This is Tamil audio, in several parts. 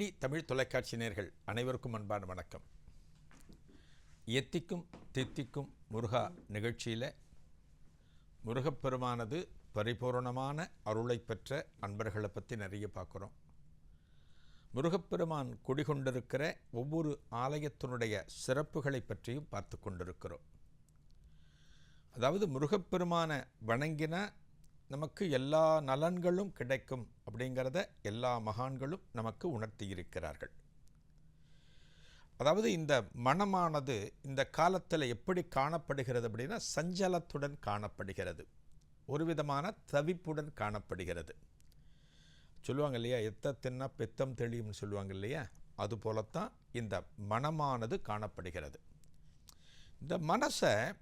டிடி தமிழ் தொலைக்காட்சி நேர்கள் அனைவருக்கும் அன்பான வணக்கம். எத்திக்கும் தித்திக்கும் முருகா நிகழ்ச்சியில் முருகப்பெருமானது பரிபூரணமான அருளை பெற்ற அன்பர்களை பற்றி நிறைய பார்க்குறோம். முருகப்பெருமான் குடிகொண்டிருக்கிற ஒவ்வொரு ஆலயத்தினுடைய சிறப்புகளை பற்றியும் பார்த்து கொண்டிருக்கிறோம். அதாவது முருகப்பெருமானை வணங்கினா நமக்கு எல்லா நலன்களும் கிடைக்கும் அப்படிங்கிறத எல்லா மகான்களும் நமக்கு உணர்த்தி இருக்கிறார்கள் அதாவது இந்த மனமானது இந்த காலத்தில் எப்படி காணப்படுகிறது அப்படின்னா சஞ்சலத்துடன் காணப்படுகிறது. ஒரு விதமான தவிப்புடன் காணப்படுகிறது. சொல்லுவாங்க இல்லையா எத்த தின்னா பெத்தம் தெளியும்னு சொல்லுவாங்க இல்லையா அது போலத்தான் இந்த மனமானது காணப்படுகிறது. இந்த மனசை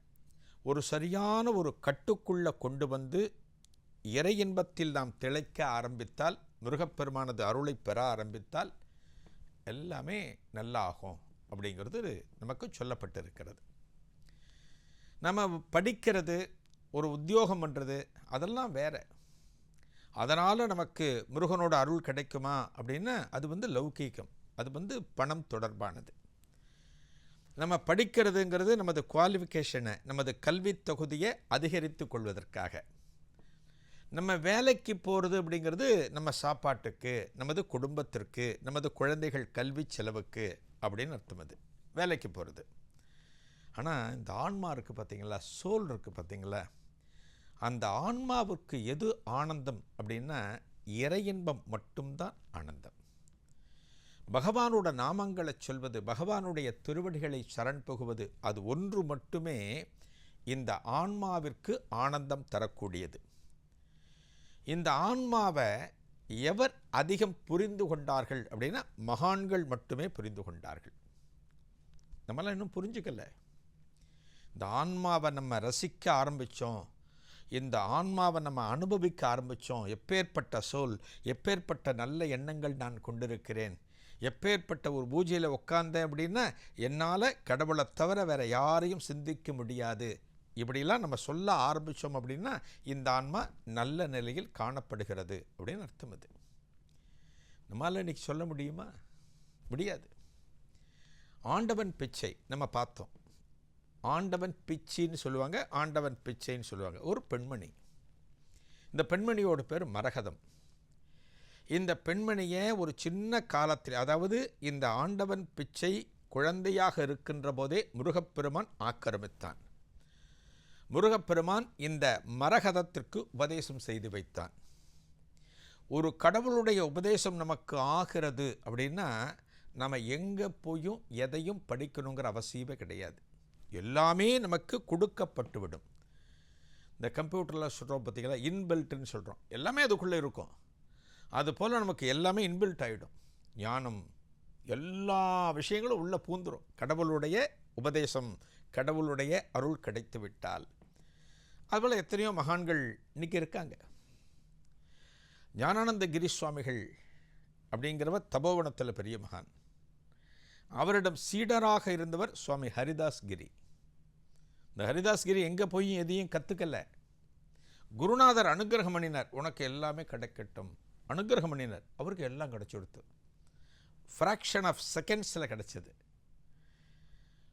ஒரு சரியான ஒரு கட்டுக்குள்ளே கொண்டு வந்து இறை இன்பத்தில் நாம் திளைக்க ஆரம்பித்தால் முருகப்பெருமானது அருளை பெற ஆரம்பித்தால் எல்லாமே நல்லா ஆகும் அப்படிங்கிறது நமக்கு சொல்லப்பட்டிருக்கிறது. நம்ம படிக்கிறது ஒரு உத்தியோகம் பண்ணுறது அதெல்லாம் வேற. அதனால் நமக்கு முருகனோட அருள் கிடைக்குமா அப்படின்னா அது வந்து லௌகீகம். அது வந்து பணம் தொடர்பானது. நம்ம படிக்கிறதுங்கிறது நமது குவாலிஃபிகேஷனை நமது கல்வி தொகுதியை அதிகரித்து கொள்வதற்காக. நம்ம வேலைக்கு போகிறது அப்படிங்கிறது நம்ம சாப்பாட்டுக்கு நமது குடும்பத்திற்கு நமது குழந்தைகள் கல்வி செலவுக்கு அப்படின்னு அர்த்தம் அது. வேலைக்கு போகிறது ஆனால் இந்த ஆன்மா இருக்குது பார்த்தீங்களா சோல் இருக்குது பார்த்தீங்களா அந்த ஆன்மாவுக்கு எது ஆனந்தம் அப்படின்னா இறை இன்பம் மட்டும்தான் ஆனந்தம். பகவானோட நாமங்களை சொல்வது பகவானுடைய திருவடிகளை சரண் புகுவது அது ஒன்று மட்டுமே இந்த ஆன்மாவிற்கு ஆனந்தம் தரக்கூடியது. இந்த ஆன்மாவை எவர் அதிகம் புரிந்து கொண்டார்கள் அப்படின்னா மகான்கள் மட்டுமே புரிந்து கொண்டார்கள். நம்மளாம் இன்னும் புரிஞ்சுக்கல. இந்த ஆன்மாவை நம்ம ரசிக்க ஆரம்பித்தோம் இந்த ஆன்மாவை நம்ம அனுபவிக்க ஆரம்பித்தோம் எப்பேற்பட்ட சொல் எப்பேற்பட்ட நல்ல எண்ணங்கள் நான் கொண்டிருக்கிறேன். எப்பேற்பட்ட ஒரு பூஜையில் உட்காந்தேன் அப்படின்னா என்னால் கடவுளை தவிர வேறு யாரையும் சிந்திக்க முடியாது. இப்படிலாம் நம்ம சொல்ல ஆரம்பித்தோம் அப்படின்னா இந்த ஆன்மா நல்ல நிலையில் காணப்படுகிறது அப்படின்னு அர்த்தம் அது. நம்மளால் இன்றைக்கி சொல்ல முடியுமா? முடியாது. ஆண்டவன் பிச்சை நம்ம பார்த்தோம். ஆண்டவன் பிச்சின்னு சொல்லுவாங்க ஆண்டவன் பிச்சைன்னு சொல்லுவாங்க. ஒரு பெண்மணி. இந்த பெண்மணியோட பேர் மரகதம். இந்த பெண்மணியை ஒரு சின்ன காலத்தில் அதாவது இந்த ஆண்டவன் பிச்சை குழந்தையாக இருக்கின்ற போதே முருகப்பெருமான் ஆக்கிரமித்தான். முருகப்பெருமான் இந்த மரகதத்திற்கு உபதேசம் செய்து வைத்தான். ஒரு கடவுளுடைய உபதேசம் நமக்கு ஆகிறது அப்படின்னா நம்ம எங்கே போயும் எதையும் படிக்கணுங்கிற அவசியமே கிடையாது. எல்லாமே நமக்கு கொடுக்கப்பட்டுவிடும் இந்த கம்ப்யூட்டரில் சொல்கிறோம் பார்த்தீங்களா இன்பில்ட்டுன்னு சொல்கிறோம் எல்லாமே அதுக்குள்ளே இருக்கும். அதுபோல் நமக்கு எல்லாமே இன்பில்ட் ஆகிடும் ஞானம் எல்லா விஷயங்களும் உள்ளே பூந்துடும் கடவுளுடைய உபதேசம் கடவுளுடைய அருள் கிடைத்து விட்டால். அதுபோல் எத்தனையோ மகான்கள் இன்றைக்கி இருக்காங்க. ஞானானந்த கிரி சுவாமிகள் அப்படிங்கிறவர் தபோவனத்தில் பெரிய மகான். அவரிடம் சீடராக இருந்தவர் சுவாமி ஹரிதாஸ் கிரி. இந்த ஹரிதாஸ் கிரி எங்கே போய் எதையும் கற்றுக்கல குருநாதர் அனுகிரகம் பண்ணினார். உனக்கு எல்லாமே கிடைக்கட்டும். அனுகிரகம் பண்ணினார். அவருக்கு எல்லாம் கிடச்சி கொடுத்து. ஃப்ராக்ஷன் ஆஃப் செகண்ட்ஸில் கிடச்சிது.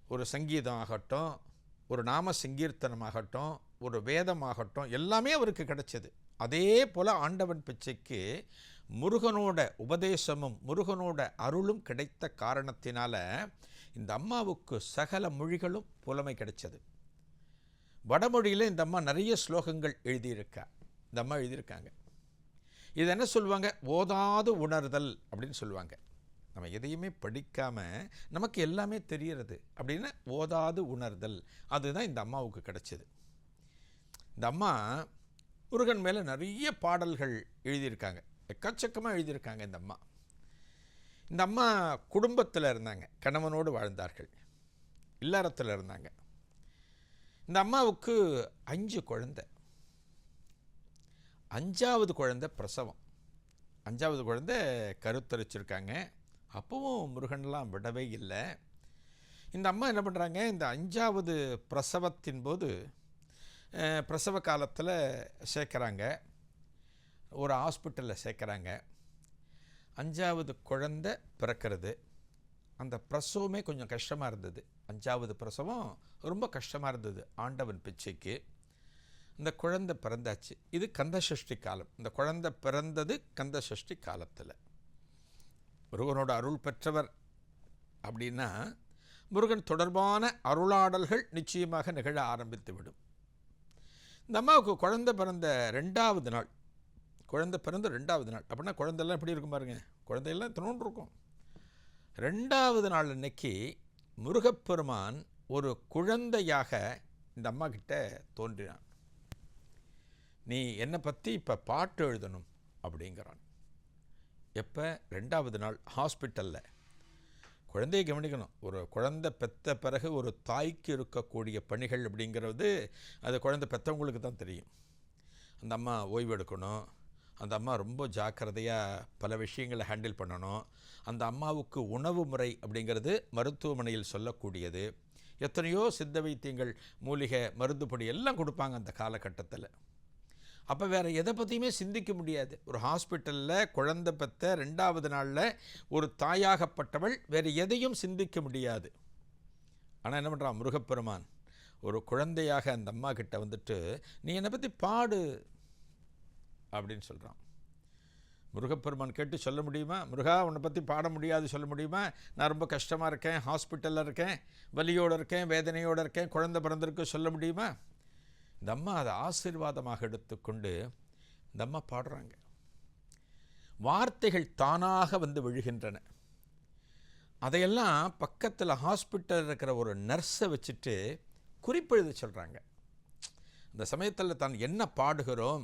ஒரு சங்கீதம் ஆகட்டும் ஒரு நாம சங்கீர்த்தனமாகட்டும் ஒரு வேதமாகட்டும் எல்லாமே அவருக்கு கிடைச்சது. அதே போல் ஆண்டவன் பிச்சைக்கு முருகனோட உபதேசமும் முருகனோட அருளும் கிடைத்த காரணத்தினால இந்த அம்மாவுக்கு சகல மொழிகளும் புலமை கிடைச்சது. வடமொழியில் இந்த அம்மா நிறைய ஸ்லோகங்கள் எழுதியிருக்கா. இந்த அம்மா எழுதியிருக்காங்க. இது என்ன சொல்லுவாங்க? ஓதாது உணர்தல் அப்படின்னு சொல்லுவாங்க. நம்ம எதையுமே படிக்காமல் நமக்கு எல்லாமே தெரிகிறது அப்படின்னு ஓதாது உணர்தல். அதுதான் இந்த அம்மாவுக்கு கிடைச்சது. இந்த அம்மா முருகன் மேலே நிறைய பாடல்கள் எழுதியிருக்காங்க. எக்கச்சக்கமாக எழுதியிருக்காங்க இந்த அம்மா. இந்த அம்மா குடும்பத்தில் இருந்தாங்க. கணவனோடு வாழ்ந்தார்கள். இல்லறத்தில் இருந்தாங்க. இந்த அம்மாவுக்கு அஞ்சு குழந்தை. அஞ்சாவது குழந்தை பிரசவம். அஞ்சாவது குழந்தை கருத்தரிச்சிருக்காங்க. அப்பவும் முருகன்லாம் விடவே இல்லை. இந்த அம்மா என்ன பண்ணுறாங்க இந்த அஞ்சாவது பிரசவத்தின் போது பிரசவ காலத்தில் சேர்க்குறாங்க. ஒரு ஹாஸ்பிட்டலில் சேர்க்குறாங்க. அஞ்சாவது குழந்த பிறக்கிறது. அந்த பிரசவமே கொஞ்சம் கஷ்டமாக இருந்தது. அஞ்சாவது பிரசவம் ரொம்ப கஷ்டமாக இருந்தது ஆண்டவன் பிச்சைக்கு. இந்த குழந்தை பிறந்தாச்சு. இது கந்தசஷ்டி காலம். இந்த குழந்தை பிறந்தது கந்தசஷ்டி காலத்தில். முருகனோட அருள் பெற்றவர் அப்படின்னா முருகன் தொடர்பான அருளாடல்கள் நிச்சயமாக நிகழ ஆரம்பித்து விடும். இந்த அம்மாவுக்கு குழந்த பிறந்த ரெண்டாவது நாள். குழந்தை பிறந்த ரெண்டாவது நாள். அப்படின்னா குழந்தைலாம் எப்படி இருக்கும் பாருங்க? குழந்தையெல்லாம் தினோன்று இருக்கும். ரெண்டாவது நாள் அன்னைக்கு முருகப்பெருமான் ஒரு குழந்தையாக இந்த அம்மா கிட்ட தோன்றினான். நீ என்னை பற்றி இப்போ பாட்டு எழுதணும் அப்படிங்கிறான். எப்போ? ரெண்டாவது நாள் ஹாஸ்பிட்டலில். குழந்தையை கவனிக்கணும். ஒரு குழந்தை பெத்த பிறகு ஒரு தாய்க்கு இருக்கக்கூடிய பணிகள் அப்படிங்கிறது அது குழந்தை பெற்றவங்களுக்கு தான் தெரியும். அந்த அம்மா ஓய்வு எடுக்கணும் அந்த அம்மா ரொம்ப ஜாக்கிரதையாக பல விஷயங்களை ஹேண்டில் பண்ணணும். அந்த அம்மாவுக்கு உணவு முறை அப்படிங்கிறது மருத்துவமனையில் சொல்லக்கூடியது. எத்தனையோ சித்த வைத்தியங்கள் மூலிகை மருந்துப்பொடி எல்லாம் கொடுப்பாங்க அந்த காலகட்டத்தில். அப்போ வேறு எதை பற்றியுமே சிந்திக்க முடியாது. ஒரு ஹாஸ்பிட்டலில் குழந்த பெற்ற ரெண்டாவது நாளில் ஒரு தாயாகப்பட்டவள் வேறு எதையும் சிந்திக்க முடியாது. ஆனால் என்ன பண்ணுறான் முருகப்பெருமான் ஒரு குழந்தையாக அந்த அம்மா கிட்ட வந்துட்டு நீ என்னை பற்றி பாடு அப்படின்னு சொல்கிறான் முருகப்பெருமான் கேட்டு சொல்ல முடியுமா? முருகா உன்னை பற்றி பாட முடியாது சொல்ல முடியுமா? நான் ரொம்ப கஷ்டமாக இருக்கேன் ஹாஸ்பிட்டலில் இருக்கேன் வலியோடு இருக்கேன் வேதனையோடு இருக்கேன் குழந்தை பிறந்திருக்கு சொல்ல முடியுமா? இந்த அம்மா அதை ஆசீர்வாதமாக எடுத்துக்கொண்டு இந்த அம்மா பாடுறாங்க. வார்த்தைகள் தானாக வந்து விழுகின்றன. அதையெல்லாம் பக்கத்தில் ஹாஸ்பிட்டல் இருக்கிற ஒரு நர்ஸை வச்சுட்டு குறிப்பெழுத சொல்கிறாங்க இந்த சமயத்தில் தான் என்ன பாடுகிறோம்?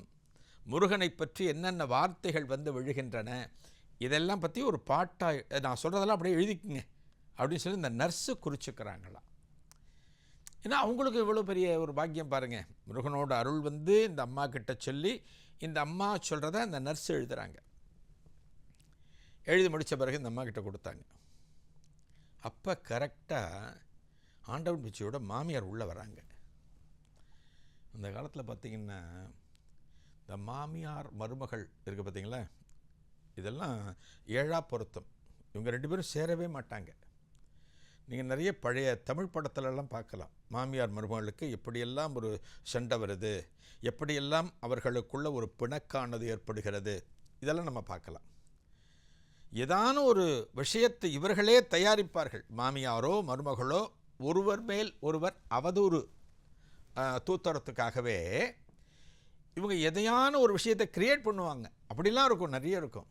முருகனை பற்றி என்னென்ன வார்த்தைகள் வந்து விழுகின்றன? இதெல்லாம் பற்றி ஒரு பாட்டாக நான் சொல்கிறதெல்லாம் அப்படியே எழுதிக்குங்க. அப்படின்னு சொல்லி இந்த நர்ஸு குறிச்சுக்கிறாங்களாம். ஏன்னா அவங்களுக்கு இவ்வளோ பெரிய ஒரு பாக்கியம் பாருங்கள் முருகனோட அருள் வந்து இந்த அம்மா கிட்ட சொல்லி இந்த அம்மா சொல்கிறத அந்த நர்ஸ் எழுதுகிறாங்க எழுதி முடித்த பிறகு இந்த அம்மா கிட்ட கொடுத்தாங்க. அப்போ கரெக்டாக ஆண்டவன் பிச்சையோட மாமியார் உள்ளே வராங்க. அந்த காலத்தில் பார்த்திங்கன்னா இந்த மாமியார் மருமகள் இருக்குது பார்த்தீங்களா இதெல்லாம் ஏழா பொருத்தம். இவங்க ரெண்டு பேரும் சேரவே மாட்டாங்க. நீங்கள் நிறைய பழைய தமிழ் படத்திலெல்லாம் பார்க்கலாம். மாமியார் மருமகளுக்கு எப்படியெல்லாம் ஒரு சண்டை வருது எப்படியெல்லாம் அவர்களுக்குள்ள ஒரு பிணக்கானது ஏற்படுகிறது இதெல்லாம் நம்ம பார்க்கலாம். ஏதான ஒரு விஷயத்தை இவர்களே தயாரிப்பார்கள். மாமியாரோ மருமகளோ ஒருவர் மேல் ஒருவர் அவதூறு தூத்தரத்துக்காகவே இவங்க எதையான ஒரு விஷயத்தை க்ரியேட் பண்ணுவாங்க. அப்படிலாம் இருக்கும் நிறைய இருக்கும்.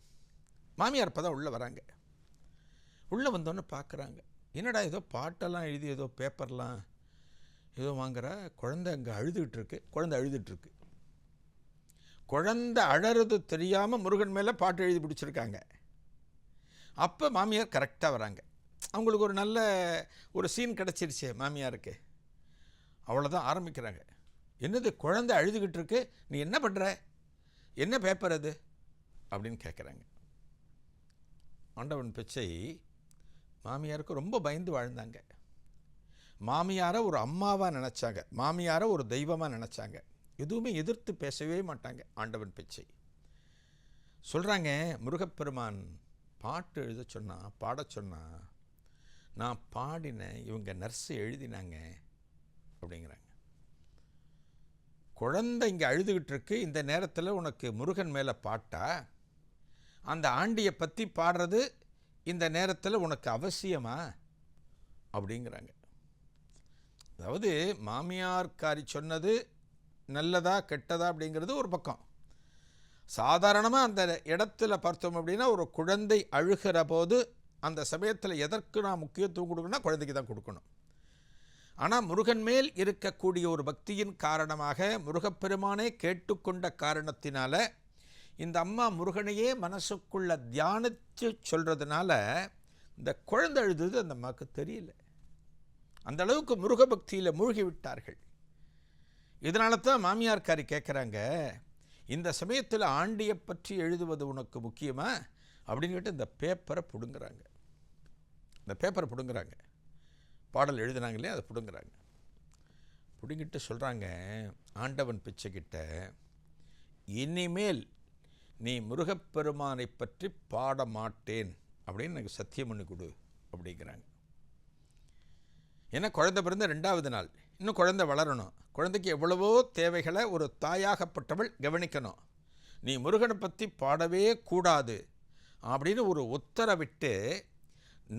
மாமியார் இப்போ தான் உள்ளே வராங்க. உள்ளே வந்தோன்னே பார்க்குறாங்க. என்னடா ஏதோ பாட்டெல்லாம் எழுதி ஏதோ பேப்பர்லாம் ஏதோ வாங்குற? குழந்தை அங்கே அழுதுகிட்ருக்கு குழந்தை அழுதுகிட்ருக்கு குழந்தை அழறது தெரியாமல் முருகன் மேலே பாட்டு எழுதி பிடிச்சிருக்காங்க. அப்போ மாமியார் கரெக்டாக வராங்க. அவங்களுக்கு ஒரு நல்ல ஒரு சீன் கிடச்சிருச்சு மாமியாருக்கு. அவ்வளோதான் ஆரம்பிக்கிறாங்க. என்னது குழந்தை அழுதுகிட்டு இருக்கு நீ என்ன பண்ணுற என்ன பேப்பர் அது? அப்படின்னு கேட்குறாங்க ஆண்டவன் பிச்சை மாமியாருக்கு ரொம்ப பயந்து வாழ்ந்தாங்க. மாமியாரை ஒரு அம்மாவாக நினச்சாங்க. மாமியாரை ஒரு தெய்வமாக நினச்சாங்க. எதுவுமே எதிர்த்து பேசவே மாட்டாங்க ஆண்டவன் பிச்சை. சொல்கிறாங்க முருகப்பெருமான் பாட்டு எழுத சொன்னால் பாட சொன்னால் நான் பாடினேன் இவங்க நர்ஸு எழுதினாங்க அப்படிங்கிறாங்க. குழந்தை இங்கே அழுதுகிட்டு இருக்கு. இந்த நேரத்தில் உனக்கு முருகன் மேலே பாட்டா? அந்த ஆண்டியை பற்றி பாடுறது இந்த நேரத்தில் உனக்கு அவசியமா? அப்படிங்கிறாங்க. அதாவது மாமியார்காரி சொன்னது நல்லதா கெட்டதா அப்படிங்கிறது ஒரு பக்கம். சாதாரணமாக அந்த இடத்துல பார்த்தோம் அப்படின்னா ஒரு குழந்தை அழுகிற போது அந்த சமயத்தில் எதற்கு நான் முக்கியத்துவம் கொடுக்கணும்னா குழந்தைக்கு தான் கொடுக்கணும். ஆனால் முருகன் மேல் இருக்கக்கூடிய ஒரு பக்தியின் காரணமாக முருகப்பெருமானே கேட்டுக்கொண்ட காரணத்தினால இந்த அம்மா முருகனையே மனசுக்குள்ளே தியானித்து சொல்கிறதுனால இந்த குழந்தை எழுதுது அந்த அம்மாவுக்கு தெரியல. அந்த அளவுக்கு முருக பக்தியில் மூழ்கி விட்டார்கள். இதனால தான் மாமியார்காரி கேட்குறாங்க இந்த சமயத்தில் ஆண்டியை பற்றி எழுதுவது உனக்கு முக்கியமா? அப்படின்னு கேட்டு இந்த பேப்பரை பிடுங்குறாங்க. இந்த பேப்பரை பிடுங்குறாங்க. பாடல் எழுதுனாங்க இல்லையா அதை பிடுங்குறாங்க. பிடுங்கிட்டு சொல்கிறாங்க ஆண்டவன் பிச்சைக்கிட்ட இனிமேல் நீ முருகப்பெருமானை பற்றி பாட மாட்டேன் அப்படின்னு எனக்கு சத்தியம் பண்ணி கொடு அப்படிங்கிறாங்க. ஏன்னா குழந்தை பிறந்த ரெண்டாவது நாள். இன்னும் குழந்தை வளரணும். குழந்தைக்கு எவ்வளவோ தேவைகளை ஒரு தாயாகப்பட்டவள் கவனிக்கணும். நீ முருகனை பற்றி பாடவே கூடாது அப்படின்னு ஒரு உத்தரவிட்டு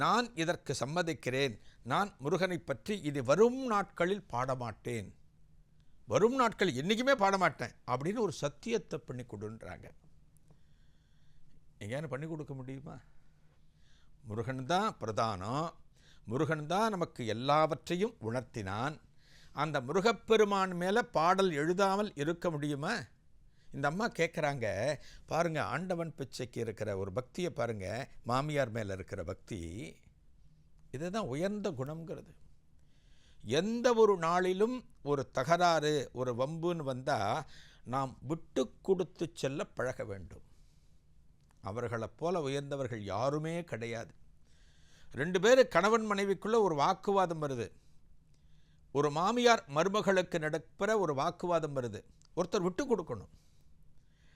நான் இதற்கு சம்மதிக்கிறேன். நான் முருகனை பற்றி இது வரும் நாட்களில் பாடமாட்டேன். வரும் நாட்கள் என்றைக்குமே பாடமாட்டேன் அப்படின்னு ஒரு சத்தியத்தை பண்ணி கொடுன்றாங்க. எங்கேயானு பண்ணி கொடுக்க முடியுமா? முருகன் தான் பிரதானம். முருகன் தான் நமக்கு எல்லாவற்றையும் உணர்த்தினான். அந்த முருகப்பெருமான் மேலே பாடல் எழுதாமல் இருக்க முடியுமா? இந்த அம்மா கேட்குறாங்க பாருங்கள் ஆண்டவன் பிச்சைக்கு இருக்கிற ஒரு பக்தியை பாருங்கள் மாமியார் மேலே இருக்கிற பக்தி. இதுதான் உயர்ந்த குணங்கிறது எந்த ஒரு நாளிலும் ஒரு தகராறு ஒரு வம்புன்னு வந்தால் நாம் விட்டு கொடுத்து செல்ல பழக வேண்டும். அவர்களைப் போல உயர்ந்தவர்கள் யாருமே கிடையாது. ரெண்டு பேர் கணவன் மனைவிக்குள்ளே ஒரு வாக்குவாதம் வருது. ஒரு மாமியார் மருமகளுக்கு நடக்கிற ஒரு வாக்குவாதம் வருது. ஒருத்தர் விட்டு கொடுக்கணும்.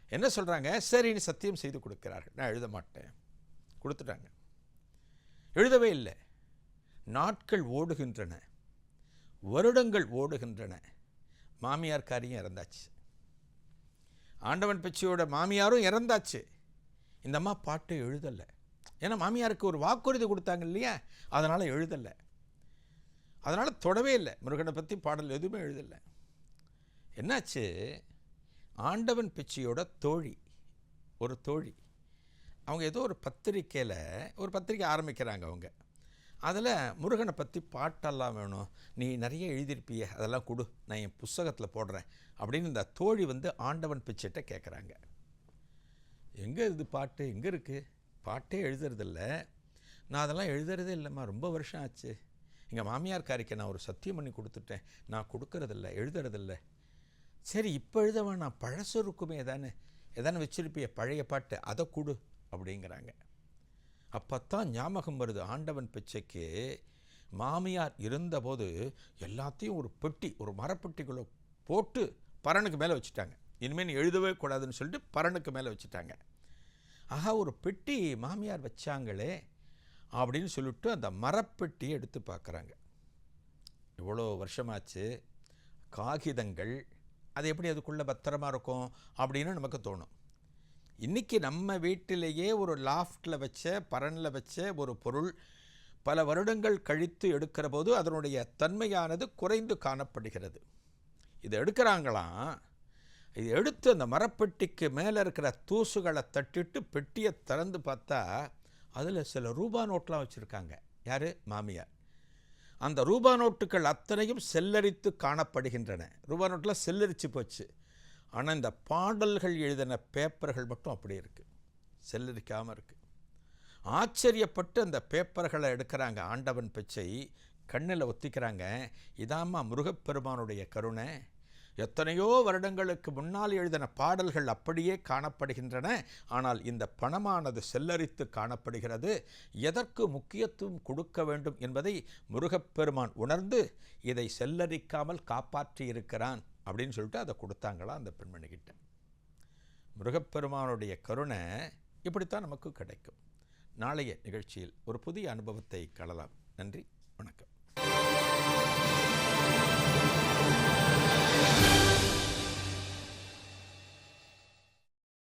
என்ன சொல்கிறாங்க சரின்னு சத்தியம் செய்து கொடுக்கிறார்கள். நான் எழுத மாட்டேன். கொடுத்துட்டாங்க. எழுதவே இல்லை. நாட்கள் ஓடுகின்றன. வருடங்கள் ஓடுகின்றன. மாமியார் காரியம் இறந்தாச்சு. ஆண்டவன் பிச்சையோட மாமியாரும் இறந்தாச்சு. இந்த அம்மா பாட்டு எழுதலை. ஏன்னா மாமியாருக்கு ஒரு வாக்குறுதி கொடுத்தாங்க இல்லையா? அதனால் எழுதலை. அதனால் தொடவே இல்லை. முருகனை பற்றி பாடல் எதுவுமே எழுதலை. என்னாச்சு? ஆண்டவன் பிச்சையோட தோழி. ஒரு தோழி. அவங்க ஏதோ ஒரு பத்திரிக்கையில் ஒரு பத்திரிக்கை ஆரம்பிக்கிறாங்க அவங்க. அதில் முருகனை பற்றி பாட்டெல்லாம் வேணும். நீ நிறைய எழுதியிருப்பிய. அதெல்லாம் கொடு. நான் என் புஸ்தகத்தில் போடுறேன். அப்படின்னு இந்த தோழி வந்து ஆண்டவன் பிச்சைட்ட கேட்குறாங்க எங்கே இது பாட்டு? எங்கே இருக்குது பாட்டே எழுதுறதில்ல. நான் அதெல்லாம் எழுதுறதே இல்லைம்மா. ரொம்ப வருஷம் ஆச்சு. எங்கள் மாமியார் காரிக்கு நான் ஒரு சத்தியம் பண்ணி கொடுத்துட்டேன். நான் கொடுக்கறதில்ல எழுதுறதில்ல. சரி இப்போ எழுத வேணாம் பழசு இருக்குமே தானே எதானு வச்சிருப்பிய பழைய பாட்டு. அதை கொடு அப்படிங்கிறாங்க. அப்போத்தான் ஞாபகம் வருது. ஆண்டவன் பிச்சைக்கு மாமியார் இருந்தபோது எல்லாத்தையும் ஒரு பெட்டி ஒரு மரப்பெட்டிக்குள்ளே போட்டு பரனுக்கு மேலே வச்சுட்டாங்க. இனிமேல் எழுதவே கூடாதுன்னு சொல்லிட்டு பரனுக்கு மேலே வச்சுட்டாங்க. ஆஹா ஒரு பெட்டி மாமியார் வச்சாங்களே அப்படின்னு சொல்லிட்டு அந்த மரப்பெட்டியை எடுத்து பார்க்குறாங்க. இவ்வளோ வருஷமாச்சு காகிதங்கள் அது எப்படி அதுக்குள்ளே பத்திரமா இருக்கும் அப்படின்னு நமக்கு தோணும். இன்றைக்கி நம்ம வீட்டிலேயே ஒரு லாஃப்டில் வச்ச பரனில் வச்ச ஒரு பொருள் பல வருடங்கள் கழித்து எடுக்கிற போது அதனுடைய தன்மையானது குறைந்து காணப்படுகிறது. இதை எடுக்கிறாங்களாம் இது எடுத்து அந்த மரப்பெட்டிக்கு மேலே இருக்கிற தூசுகளை தட்டிட்டு பெட்டியை திறந்து பார்த்தா அதில் சில ரூபா நோட்லாம் வச்சுருக்காங்க. யார்? மாமியார். அந்த ரூபா நோட்டுகள் அத்தனையும் செல்லரித்து காணப்படுகின்றன. ரூபா நோட்டில் செல்லரித்து போச்சு. ஆனால் இந்த பாடல்கள் எழுதின பேப்பர்கள் மட்டும் அப்படி இருக்குது செல்லரிக்காமல் இருக்குது ஆச்சரியப்பட்டு அந்த பேப்பர்களை எடுக்கிறாங்க. ஆண்டவன் பிச்சை கண்ணில் ஒத்திக்கிறாங்க. இதாம்மா முருகப்பெருமானுடைய கருணை. எத்தனையோ வருடங்களுக்கு முன்னால் எழுதின பாடல்கள் அப்படியே காணப்படுகின்றன. ஆனால் இந்த பணமானது செல்லரித்து காணப்படுகிறது. எதற்கு முக்கியத்துவம் கொடுக்க வேண்டும் என்பதை முருகப்பெருமான் உணர்ந்து இதை செல்லரிக்காமல் காப்பாற்றி இருக்கிறான் அப்படின்னு சொல்லிட்டு அதை கொடுத்தாங்களா அந்த பெண்மணிகிட்ட. முருகப்பெருமானுடைய கருணை இப்படித்தான் நமக்கு கிடைக்கும். நாளைய நிகழ்ச்சியில் ஒரு புதிய அனுபவத்தை காணலாம். நன்றி வணக்கம்.